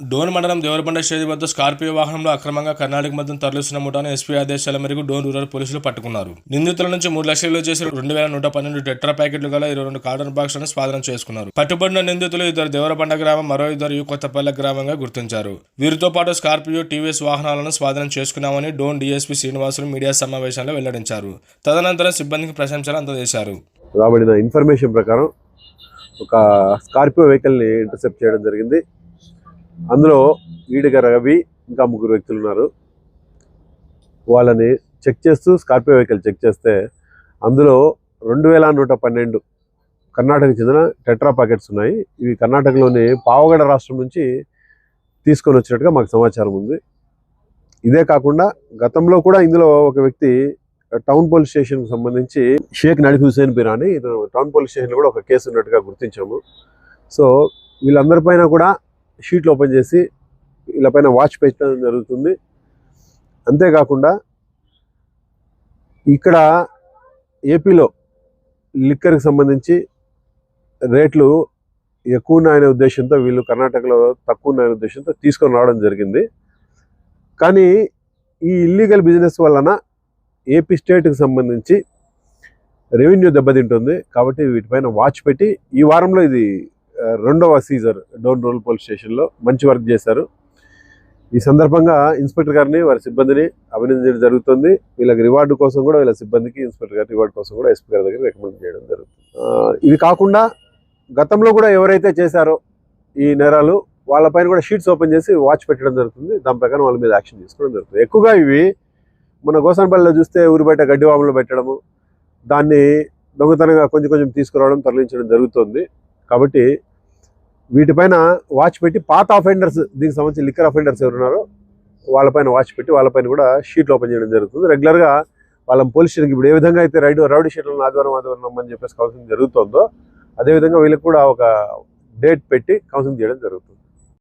డోన్ మండలం దేవరబండ స్టేజ్ వద్ద స్కార్పియో వాహనంలో అక్రమంగా కర్ణాటక మధ్య తరలిస్తున్న ముఠాను ఎస్పీ ఆదేశాల మేరకు డోన్ రూరల్ పోలీసులు పట్టుకున్నారు. నిందితుల నుంచి మూడు లక్షలు చేసి రెండు వేల నూట పన్నెండు టెట్రా ప్యాకెట్లు గల ఇరవై రెండు కార్డన్ బాక్సులను స్వాధీనం చేసుకున్నారు. పట్టుబడిన నిందితులు ఇద్దరు దేవరబండ గ్రామం మరో ఇద్దరు యు కొత్తపల్లె గ్రామంగా గుర్తించారు. వీరితో పాటు స్కార్పియో టీవీఎస్ వాహనాలను స్వాధీనం చేసుకున్నామని డోన్ డీఎస్పీ శ్రీనివాసులు మీడియా సమావేశంలో వెల్లడించారు. తదనంతరం సిబ్బందికి ప్రశంసలు అందజేశారు. రాబడిన ఇన్ఫర్మేషన్ ప్రకారం ఒక స్కార్పియో వెహికల్ని ఇంటర్సెప్ట్ చేయడం జరిగింది. అందులో ఈడిగ రవి ఇంకా ముగ్గురు వ్యక్తులు ఉన్నారు. వాళ్ళని చెక్ చేస్తూ స్కార్పియో వెహికల్ చెక్ చేస్తే అందులో రెండు వేల నూట పన్నెండు కర్ణాటకకు చెందిన టెట్రా ప్యాకెట్స్ ఉన్నాయి. ఇవి కర్ణాటకలోని పావగడ రాష్ట్రం నుంచి తీసుకొని వచ్చినట్టుగా మాకు సమాచారం ఉంది. ఇదే కాకుండా గతంలో కూడా ఇందులో ఒక వ్యక్తి టౌన్ పోలీస్ స్టేషన్కి సంబంధించి షేక్ నడిఫ్ హుసేన్ బిరాని టౌన్ పోలీస్ స్టేషన్లో కూడా ఒక కేసు ఉన్నట్టుగా గుర్తించాము. సో వీళ్ళందరిపైన కూడా షీట్లు ఓపెన్ చేసి వీళ్ళపైన వాచ్ పెట్టడం జరుగుతుంది. అంతేకాకుండా ఇక్కడ ఏపీలో లిక్కర్కి సంబంధించి రేట్లు ఎక్కువ ఉన్నాయనే ఉద్దేశంతో వీళ్ళు కర్ణాటకలో తక్కువ ఉన్నాయనే ఉద్దేశంతో తీసుకొని రావడం జరిగింది. కానీ ఈ ఇల్లీగల్ బిజినెస్ వలన ఏపీ స్టేట్కి సంబంధించి రెవెన్యూ దెబ్బతింటుంది. కాబట్టి వీటిపైన వాచ్ పెట్టి ఈ వారంలో ఇది రెండవ సీజర్ డోన్ రూల్ పోలీస్ స్టేషన్లో మంచి వర్క్ చేశారు. ఈ సందర్భంగా ఇన్స్పెక్టర్ గారిని వారి సిబ్బందిని అభినందించడం జరుగుతుంది. వీళ్ళకి రివార్డు కోసం కూడా వీళ్ళ సిబ్బందికి ఇన్స్పెక్టర్ గారి రివార్డు కోసం కూడా ఎస్పీ గారి దగ్గర రికమెండ్ చేయడం జరుగుతుంది. ఇది ఇవి కాకుండా గతంలో కూడా ఎవరైతే చేశారో ఈ నేరాలు వాళ్ళపైన కూడా షీట్స్ ఓపెన్ చేసి వాచ్ పెట్టడం జరుగుతుంది. దాని ప్రకారం వాళ్ళ మీద యాక్షన్ తీసుకోవడం జరుగుతుంది. ఎక్కువగా ఇవి మన గోసానపల్లిలో చూస్తే ఊరి బయట గడ్డి వాములు పెట్టడము దాన్ని దొంగతనంగా కొంచెం కొంచెం తీసుకురావడం తరలించడం జరుగుతుంది. కాబట్టి వీటిపైన వాచ్ పెట్టి పాత అఫెండర్స్ దీనికి సంబంధించి లిక్కర్ అఫెండర్స్ ఎవరున్నారో వాళ్ళపైన వాచ్ పెట్టి వాళ్ళపైన కూడా షీట్లు ఓపెన్ చేయడం జరుగుతుంది. రెగ్యులర్గా వాళ్ళ పోలీస్ స్టేషన్కి ఇప్పుడు ఏ విధంగా అయితే రైడ్ రౌడీ షీట్లను ఆదివారం ఆదివారం రమ్మని చెప్పేసి కౌన్సిలింగ్ జరుగుతుందో అదేవిధంగా వీళ్ళకి కూడా ఒక డేట్ పెట్టి కౌన్సిలింగ్ చేయడం జరుగుతుంది.